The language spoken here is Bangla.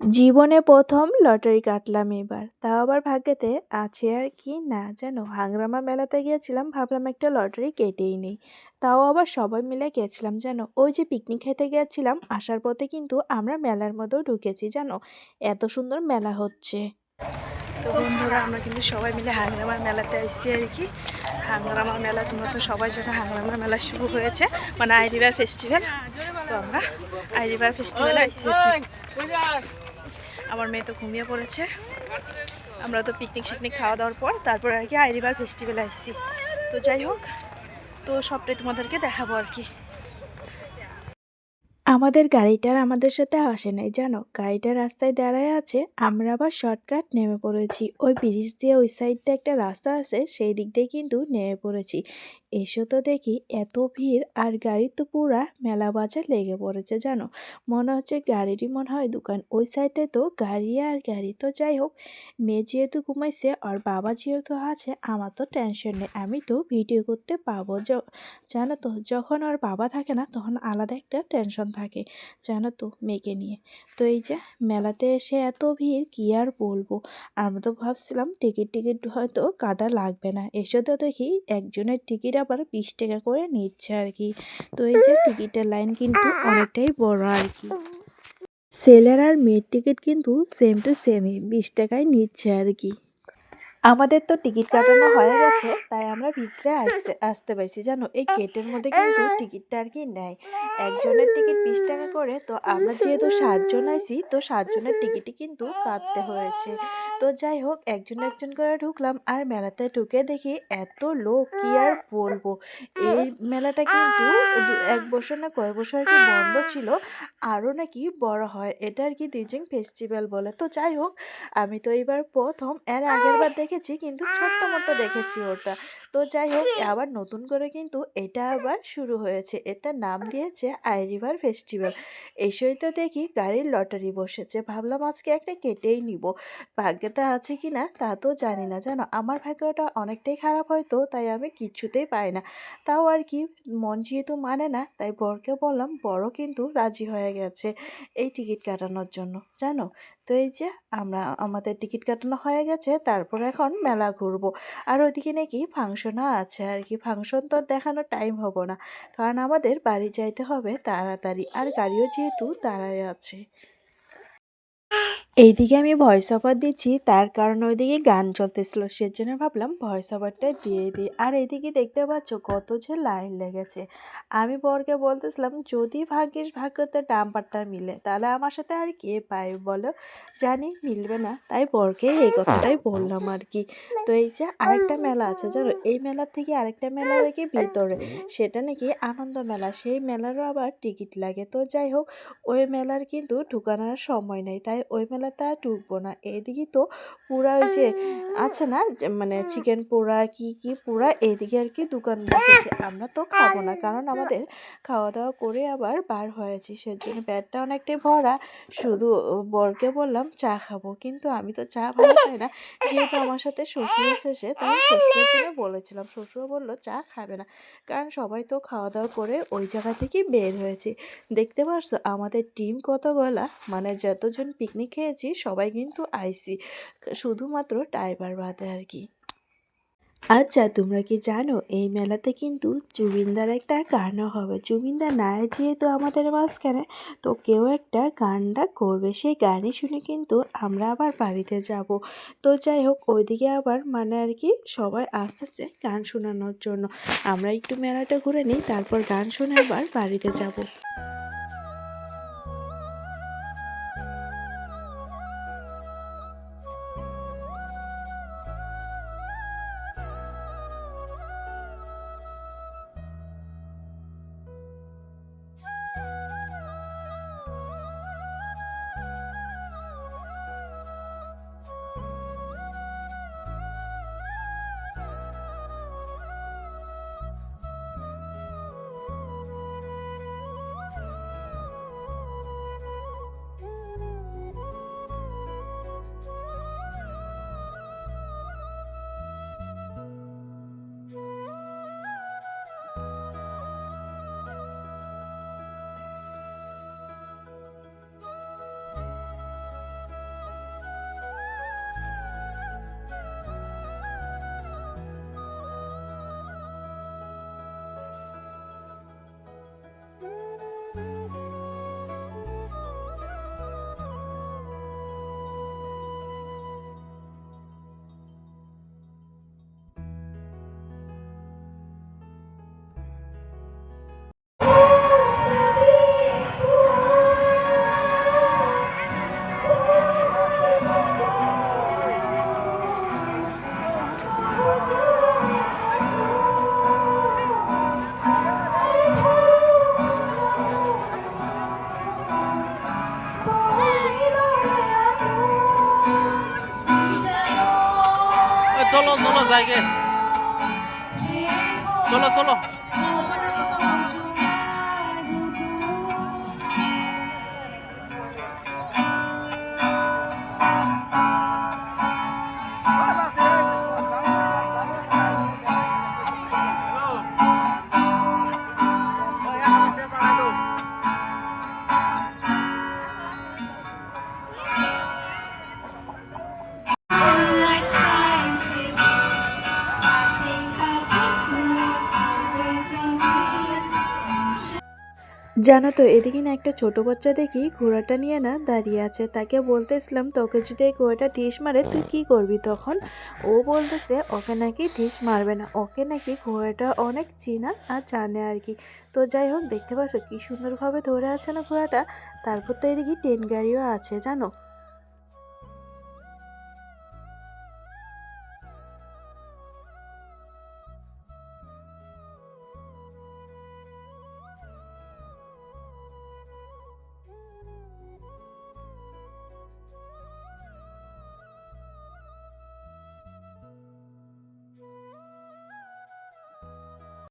জীবনে প্রথম লটারি কাটলাম এবার। তাও আবার ভাগ্যেতে আছে আর কি না জানো? হাংরামা মেলাতে গিয়েছিলাম, ভাবলাম একটা লটারি কেটেই নেই। তাও আবার সবাই মিলে গেছিলাম জানো? ওই যে পিকনিক খেতে গিয়েছিলাম, আসার পথে কিন্তু আমরা মেলার মধ্যেও ঢুকেছি জানো? এত সুন্দর মেলা হচ্ছে। তো বন্ধুরা, আমরা কিন্তু সবাই মিলে হাংরামার মেলাতে আসছি আর কি। হাংরামা মেলা, তোমরা তো সবাই জানো হাংরামা মেলা শুরু হয়েছে মানে আই রিভার ফেস্টিভ্যাল। তো আমরা আই রিভার ফেস্টিভ্যালে আসছি আমার মেয়ে তো ঘুমিয়ে পড়েছে। আমরা তো পিকনিক শিকনিক খাওয়া দাওয়ার পর তারপর আর কি আইরিবার ফেস্টিভ্যাল আসছি তো যাই হোক, তো সবটাই তোমাদেরকে দেখাবো আর কি। আমাদের গাড়িটার আমাদের সাথে আসে নাই, জানো? গাড়িটা রাস্তায় দাঁড়ায় আছে, আমরা আবার শর্টকাট নেমে পড়েছি। ওই ব্রিজ দিয়ে ওই সাইডটা একটা রাস্তা আছে, সেই দিক দিয়ে কিন্তু নেমে পড়েছি। এসো তো দেখি, এত ভিড় আর গাড়ি তো পুরা মেলা বাজার লেগে পড়েছে, জানো? মনে হচ্ছে গাড়িরই মনে হয় দোকান। ওই সাইডে তো গাড়ি আর গাড়ি তো যাই হোক, মেয়ে যেহেতু ঘুমাইছে আর বাবা যেহেতু আছে, আমার তো টেনশন নেই, আমি তো ভিডিও করতে পাবো জানো তো? যখন আর বাবা থাকে না, তখন আলাদা একটা টেনশন থাকে। জানো তো, মেয়েকে নিয়ে। তো এই যে, মেলাতে এসে এত ভিড়, কি আর বলব? আমরা তো ভাবছিলাম টিকিট টিকিট হয়তো কাটা লাগবে না। এসে তো দেখি একজনের টিকিট আবার বিশ টাকা করে নিচ্ছে আর কি। তো এই যে, টিকিটের লাইন কিন্তু অনেকটাই বড় আর কি। ছেলের আর মেয়ের টিকিট কিন্তু সেম টু সেমই বিশ টাকায় নিচ্ছে আর কি। আমাদের তো টিকিট কাটানো হয়ে গেছে, তাই আমরা ভিতরে আসতে আসতে পাইছি জানো, এই গেটের মধ্যে কিন্তু টিকিটটা আর কি নেয়। একজনের টিকিট বিশ টাকা করে, তো আমরা যেহেতু সাতজন আছি, তো সাতজনের টিকিটই কিন্তু কাটতে হয়েছে। তো যাই হোক, একজন একজন করে ঢুকলাম আর মেলাতে ঢুকে দেখি এত লোক, কি আর বলব? এই মেলাটা কিন্তু এক বছর না কয়েক বছর কি বন্ধ ছিল, আরও নাকি বড় হয়। এটা আর কি দ্বিজিং ফেস্টিভ্যাল বলে। তো যাই হোক, আমি তো এবার প্রথম, এর আগের বার দেখেছি, কিন্তু ছোট্ট মোট্ট দেখেছি ওটা। তো যাই হোক, আবার নতুন করে কিন্তু এটা আবার শুরু হয়েছে। এটা নাম দিয়েছে আই রিভার ফেস্টিভ্যাল এসেই তো দেখি গাড়ির লটারি বসেছে। ভাবলাম আজকে একটা কেটেই নিব। ভাগ্যটা আছে কি না, তা তো জানি না। জানো, আমার ভাগ্যটা অনেকটাই খারাপ হয়তো, তাই আমি কিচ্ছুতেই পাই না। তাও আর কি, মন যেহেতু মানে না, তাই বরকে বললাম, বড় কিন্তু রাজি হয়ে গেছে এই টিকিট কাটানোর জন্য। জানো? তো এই যে, আমরা, আমাদের টিকিট কাটানো হয়ে গেছে, তারপর এখন মেলা ঘুরবো। আর ওইদিকে নাকি ফাংশনও আছে, আর কি ফাংশন তো দেখানোর টাইম হব না। কারণ আমাদের বাড়ি যাইতে হবে তাড়াতাড়ি, আর গাড়িও যেহেতু দাঁড়ায় আছে। এইদিকে আমি ভয়েস ওভার দিচ্ছি, তার কারণ ওইদিকে গান চলতেছিল, সেজন্য ভাবলাম ভয়েস ওভারটা দিয়ে দিই। আর এইদিকে দেখতে পাচ্ছ কত যে লাইন লেগেছে। আমি বরকে বলতেছিলাম, যদি ভাগ্যিস ভাগ্যতে ডাম্পারটা মিলে, তাহলে আমার সাথে আর কে পায় বলো? জানি মিলবে না, তাই বরকে এই কথাটাই বললাম আর কি। তো এই যে আরেকটা মেলা আছে, জানো? এই মেলার থেকে আরেকটা মেলা নাকি ভিতরে? সেটা নাকি আনন্দ মেলা, সেই মেলারও আবার টিকিট লাগে। তো যাই হোক, ওই মেলার কিন্তু ঢুকানোর সময় নেই, তাই ওই মেলাতে আর ঢুকবো না। এইদিকে তো পুরা ওই যে আছে না মানে চিকেন পোড়া কি কি পুরা এইদিকে আর কি দোকান বসেছে। আমরা তো খাব না, কারণ আমাদের খাওয়া দাওয়া করে আবার বার হয়েছি, সেজন্য ব্যাটটা অনেকটাই ভরা। শুধু বরকে বললাম চা খাব, কিন্তু আমি তো চা ভালো খাই না। যেহেতু আমার সাথে শ্বশুর এসেছে তাই শ্বশুরের জন্য বলেছিলাম শ্বশুর বলল চা খাবে না। কারণ সবাই তো খাওয়া দাওয়া করে ওই জায়গা থেকে বের হয়েছে। দেখতে পারছ আমাদের টিম কত গলা মানে যতজন পিকনিক খেয়েছি সবাই কিন্তু আইসি। শুধুমাত্র ড্রাইভার বাদে আর কি। আচ্ছা তোমরা কি জানো, এই মেলাতে কিন্তু জুবিনদার একটা গানও হবে। জুবিনদার নাই যেহেতু আমাদের মাঝখানে, তো কেউ একটা গানটা করবে। সেই গানই শুনে কিন্তু আমরা আবার বাড়িতে যাব। তো যাই হোক, ওইদিকে আবার মানে আর কি সবাই আসতেছে গান শোনানোর জন্য। আমরা একটু মেলাটা ঘুরে নিই, তারপর গান শুনে আবার বাড়িতে যাব। চলো চলো জায়গায়। চলো চলো। জানো তো, এদিকে না একটা ছোট বাচ্চা দেখি ঘোড়াটা নিয়ে না দাঁড়িয়ে আছে। তাকে বলতেছিলাম, তোকে যদি এই ঘোড়াটা ঢিস মারে, তুই কি করবি তখন? ও বলতেছে, ওকে নাকি ঢিস মারবে না। ওকে নাকি ঘোড়াটা অনেক চিনা আর জানে আর কি। তো যাই হোক, দেখতে পাচ্ছ কী সুন্দরভাবে ধরে আছে না ঘোড়াটা? তারপর তো এদিকে ট্রেন গাড়িও আছে, জানো?